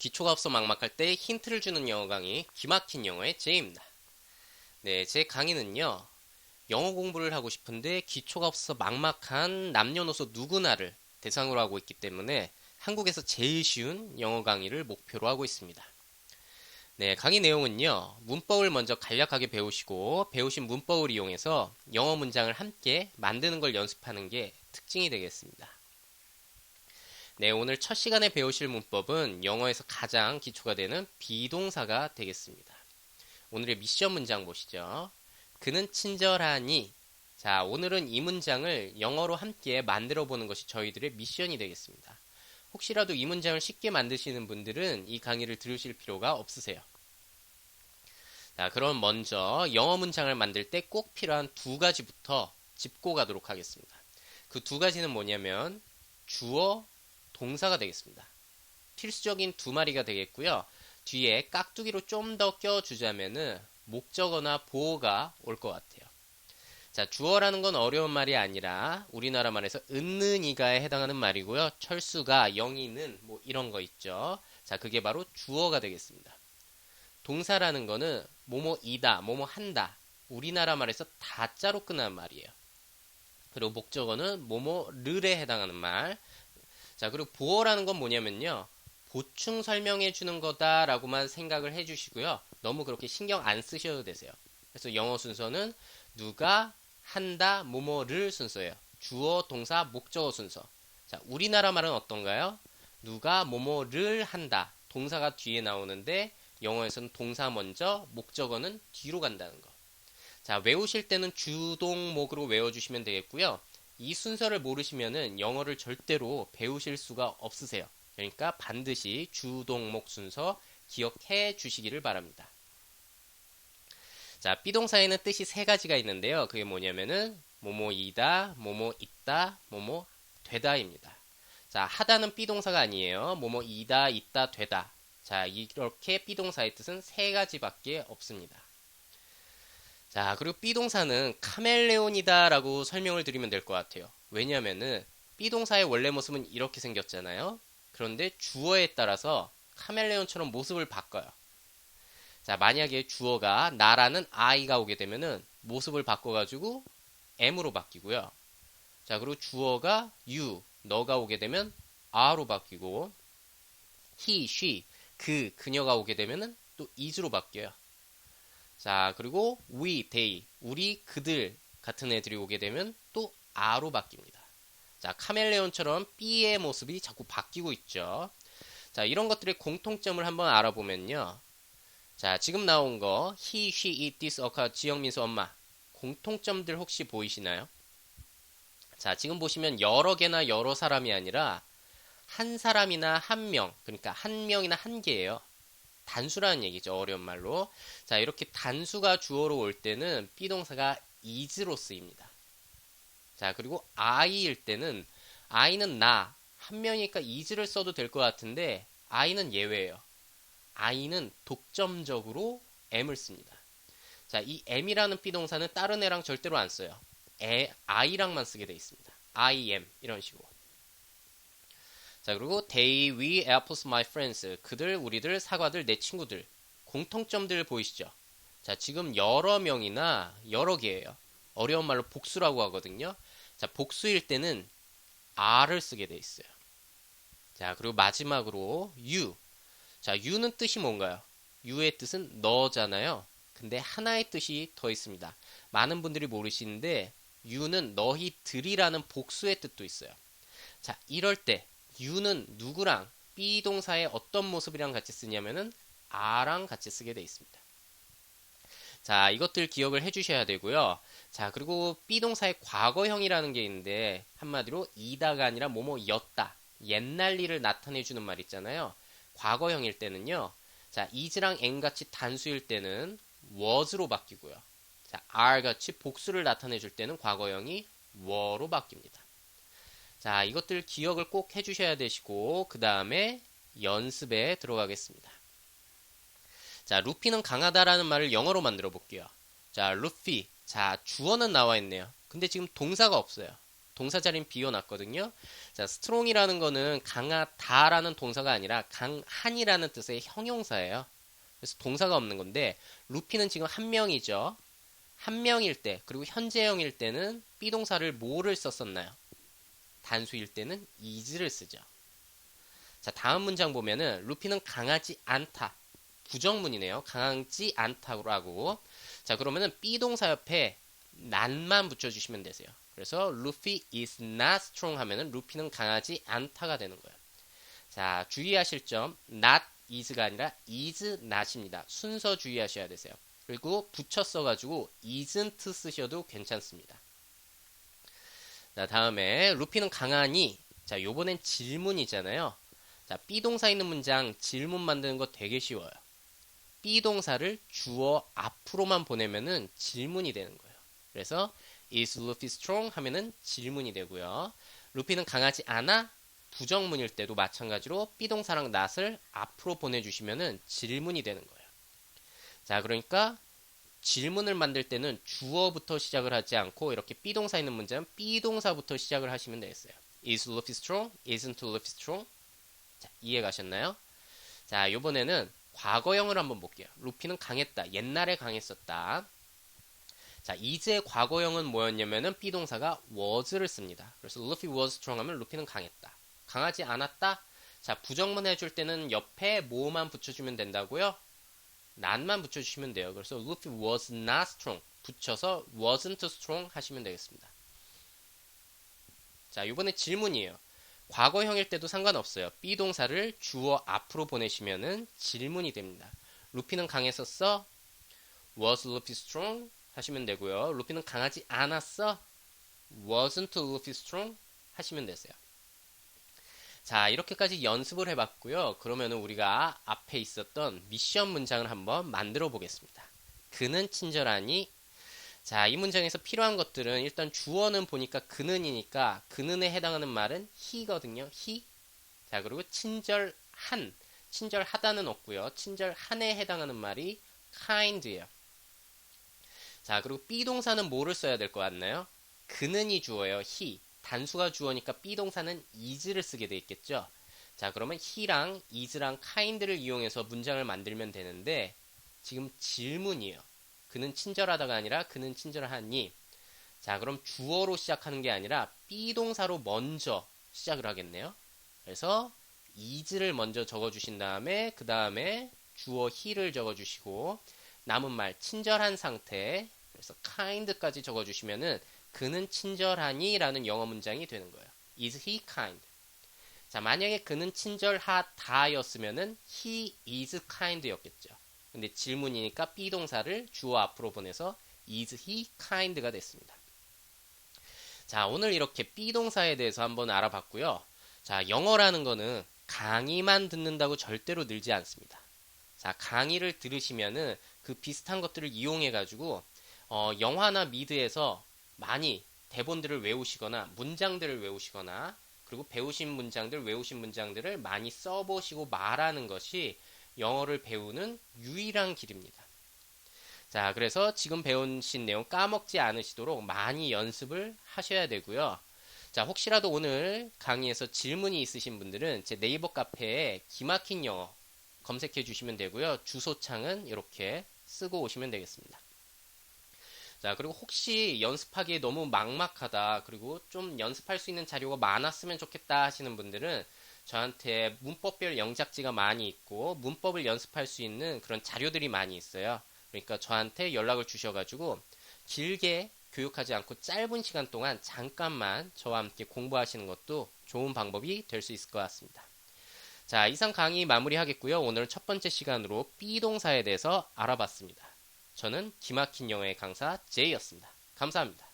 기초가 없어 막막할 때 힌트를 주는 영어 강의 기막힌 영어의 제이입니다. 네, 제 강의는요. 영어 공부를 하고 싶은데 기초가 없어 막막한 남녀노소 누구나를 대상으로 하고 있기 때문에 한국에서 제일 쉬운 영어 강의를 목표로 하고 있습니다. 네, 강의 내용은요. 문법을 먼저 간략하게 배우시고 배우신 문법을 이용해서 영어 문장을 함께 만드는 걸 연습하는 게 특징이 되겠습니다. 네, 오늘 첫 시간에 배우실 문법은 영어에서 가장 기초가 되는 비동사가 되겠습니다. 오늘의 미션 문장 보시죠. 그는 친절하니. 자, 오늘은 이 문장을 영어로 함께 만들어 보는 것이 저희들의 미션이 되겠습니다. 혹시라도 이 문장을 쉽게 만드시는 분들은 이 강의를 들으실 필요가 없으세요. 자, 그럼 먼저 영어 문장을 만들 때 꼭 필요한 두 가지부터 짚고 가도록 하겠습니다. 그 두 가지는 뭐냐면 주어, 동사가 되겠습니다. 필수적인 두 마리가 되겠고요. 뒤에 깍두기로 좀 더 껴주자면은 목적어나 보어가 올 것 같아요. 자, 주어라는 건 어려운 말이 아니라 우리나라 말에서 은는 이가에 해당하는 말이고요. 철수가, 영이는 뭐 이런 거 있죠. 자, 그게 바로 주어가 되겠습니다. 동사라는 거는 뭐뭐이다, 뭐뭐 한다. 우리나라 말에서 다자로 끝나는 말이에요. 그리고 목적어는 뭐뭐를에 해당하는 말. 자, 그리고 보어라는 건 뭐냐면요. 보충 설명해 주는 거다라고만 생각을 해 주시고요. 너무 그렇게 신경 안 쓰셔도 되세요. 그래서 영어 순서는 누가 한다 뭐뭐를 순서예요. 주어, 동사, 목적어 순서. 자, 우리나라 말은 어떤가요? 누가 뭐뭐를 한다. 동사가 뒤에 나오는데 영어에서는 동사 먼저, 목적어는 뒤로 간다는 거. 자, 외우실 때는 주동목으로 외워주시면 되겠고요. 이 순서를 모르시면은 영어를 절대로 배우실 수가 없으세요. 그러니까 반드시 주 동목 순서 기억해 주시기를 바랍니다. 자, 비동사에는 뜻이 세 가지가 있는데요. 그게 뭐냐면은 뭐뭐이다, 뭐뭐 있다, 뭐뭐 되다입니다. 자, 하다는 비동사가 아니에요. 뭐뭐 이다, 있다, 되다. 자, 이렇게 비동사의 뜻은 세 가지밖에 없습니다. 자, 그리고 B동사는 카멜레온이다 라고 설명을 드리면 될 것 같아요. 왜냐면은 B동사의 원래 모습은 이렇게 생겼잖아요. 그런데 주어에 따라서 카멜레온처럼 모습을 바꿔요. 자, 만약에 주어가 나라는 I가 오게 되면은 모습을 바꿔가지고 M으로 바뀌고요. 자, 그리고 주어가 you, 너가 오게 되면 R로 바뀌고 he, she, 그, 그녀가 오게 되면은 또 is로 바뀌어요. 자, 그리고 we, they, 우리, 그들 같은 애들이 오게 되면 또 a로 바뀝니다. 자, 카멜레온처럼 B의 모습이 자꾸 바뀌고 있죠. 자, 이런 것들의 공통점을 한번 알아보면요. 자, 지금 나온 거 he, she, it, this, occur, 지영민수 엄마 공통점들 혹시 보이시나요? 자, 지금 보시면 여러 개나 여러 사람이 아니라 한 사람이나 한 명, 그러니까 한 명이나 한 개예요. 단수라는 얘기죠. 어려운 말로. 자, 이렇게 단수가 주어로 올 때는 비동사가 is로 쓰입니다. 자, 그리고 I일 때는 I는 나, 한 명이니까 is를 써도 될 것 같은데 I는 예외예요. I는 독점적으로 M을 씁니다. 자, 이 M이라는 비동사는 다른 애랑 절대로 안 써요. 애, I랑만 쓰게 돼 있습니다. I am 이런 식으로. 자, 그리고 they, we, apples, my friends. 그들, 우리들, 사과들, 내 친구들. 공통점들 보이시죠? 자, 지금 여러 명이나 여러 개예요. 어려운 말로 복수라고 하거든요. 자, 복수일 때는 R을 쓰게 돼 있어요. 자, 그리고 마지막으로 you. 자, you는 뜻이 뭔가요? you의 뜻은 너잖아요. 근데 하나의 뜻이 더 있습니다. 많은 분들이 모르시는데 you는 너희들이라는 복수의 뜻도 있어요. 자, 이럴 때 you는 누구랑 be 동사의 어떤 모습이랑 같이 쓰냐면은 a랑 같이 쓰게 돼 있습니다. 자, 이것들 기억을 해 주셔야 되고요. 자, 그리고 be 동사의 과거형이라는 게 있는데 한마디로 이다가 아니라 뭐뭐였다. 옛날 일을 나타내 주는 말 있잖아요. 과거형일 때는요. 자, is랑 am 같이 단수일 때는 was로 바뀌고요. 자, are 같이 복수를 나타내 줄 때는 과거형이 were로 바뀝니다. 자, 이것들 기억을 꼭 해주셔야 되시고, 그 다음에 연습에 들어가겠습니다. 자, 루피는 강하다라는 말을 영어로 만들어 볼게요. 자, 루피. 자, 주어는 나와 있네요. 근데 지금 동사가 없어요. 동사 자리는 비워놨거든요. 자, strong이라는 거는 강하다라는 동사가 아니라 강한이라는 뜻의 형용사예요. 그래서 동사가 없는 건데 루피는 지금 한 명이죠. 한 명일 때 그리고 현재형일 때는 비동사를 뭐를 썼었나요? 단수일 때는 is를 쓰죠. 자, 다음 문장 보면은 루피는 강하지 않다. 부정문이네요. 강하지 않다고. 자, 그러면은 비동사 옆에 난만 붙여주시면 되세요. 그래서 루피 is not strong 하면은 루피는 강하지 않다가 되는 거예요. 자, 주의하실 점 not is가 아니라 is not입니다. 순서 주의하셔야 되세요. 그리고 붙여 써가지고 isn't 쓰셔도 괜찮습니다. 자, 다음에 루피는 강하니 자, 요번엔 질문이잖아요. 자, 비동사 있는 문장 질문 만드는 거 되게 쉬워요. 비동사를 주어 앞으로만 보내면은 질문이 되는 거예요. 그래서 is Luffy strong 하면은 질문이 되고요. 루피는 강하지 않아 부정문일 때도 마찬가지로 비동사랑 not을 앞으로 보내주시면은 질문이 되는 거예요. 자, 그러니까 질문을 만들 때는 주어부터 시작을 하지 않고 이렇게 비동사 있는 문제는 비동사부터 시작을 하시면 되겠어요. Is Luffy strong? Isn't Luffy strong? 자, 이해 가셨나요? 자, 이번에는 과거형을 한번 볼게요. 루피는 강했다. 옛날에 강했었다. 자, 이제 과거형은 뭐였냐면은 비동사가 was를 씁니다. 그래서 Luffy was strong 하면 루피는 강했다. 강하지 않았다? 자, 부정문 해줄 때는 옆에 뭐만 붙여주면 된다고요? 난만 붙여주시면 돼요. 그래서 Luffy was not strong 붙여서 wasn't strong 하시면 되겠습니다. 자, 이번에 질문이에요. 과거형일 때도 상관없어요. 비동사를 주어 앞으로 보내시면은 질문이 됩니다. 루피는 강했었어? Was Luffy strong? 하시면 되고요. 루피는 강하지 않았어? Wasn't Luffy strong? 하시면 되세요. 자, 이렇게까지 연습을 해봤고요. 그러면 우리가 앞에 있었던 미션 문장을 한번 만들어 보겠습니다. 그는 친절하니 자, 이 문장에서 필요한 것들은 일단 주어는 보니까 그는이니까 그는에 해당하는 말은 he거든요. he. 자, 그리고 친절한. 친절하다는 없고요. 친절한에 해당하는 말이 kind예요. 자, 그리고 비동사는 뭐를 써야 될 것 같나요? 그는이 주어예요. he. 단수가 주어니까 비동사는 is를 쓰게 돼 있겠죠. 자, 그러면 he랑 is랑 kind를 이용해서 문장을 만들면 되는데 지금 질문이에요. 그는 친절하다가 아니라 그는 친절하니. 자, 그럼 주어로 시작하는 게 아니라 비동사로 먼저 시작을 하겠네요. 그래서 is를 먼저 적어 주신 다음에 그 다음에 주어 he를 적어 주시고 남은 말 친절한 상태 그래서 kind까지 적어 주시면은 그는 친절하니 라는 영어 문장이 되는 거예요. Is he kind? 자, 만약에 그는 친절하다였으면은 he is kind였겠죠. 근데 질문이니까 비동사를 주어 앞으로 보내서 is he kind가 됐습니다. 자, 오늘 이렇게 비동사에 대해서 한번 알아봤고요. 자, 영어라는 거는 강의만 듣는다고 절대로 늘지 않습니다. 자, 강의를 들으시면은 그 비슷한 것들을 이용해 가지고 어, 영화나 미드에서 많이 대본들을 외우시거나 문장들을 외우시거나 그리고 배우신 문장들, 외우신 문장들을 많이 써보시고 말하는 것이 영어를 배우는 유일한 길입니다. 자, 그래서 지금 배우신 내용 까먹지 않으시도록 많이 연습을 하셔야 되고요. 자, 혹시라도 오늘 강의에서 질문이 있으신 분들은 제 네이버 카페에 기막힌 영어 검색해 주시면 되고요. 주소창은 이렇게 쓰고 오시면 되겠습니다. 자, 그리고 혹시 연습하기에 너무 막막하다, 그리고 좀 연습할 수 있는 자료가 많았으면 좋겠다 하시는 분들은 저한테 문법별 영작지가 많이 있고 문법을 연습할 수 있는 그런 자료들이 많이 있어요. 그러니까 저한테 연락을 주셔가지고 길게 교육하지 않고 짧은 시간 동안 잠깐만 저와 함께 공부하시는 것도 좋은 방법이 될 수 있을 것 같습니다. 자, 이상 강의 마무리하겠고요. 오늘은 첫 번째 시간으로 비동사에 대해서 알아봤습니다. 저는 기막힌 영어의 강사 제이였습니다. 감사합니다.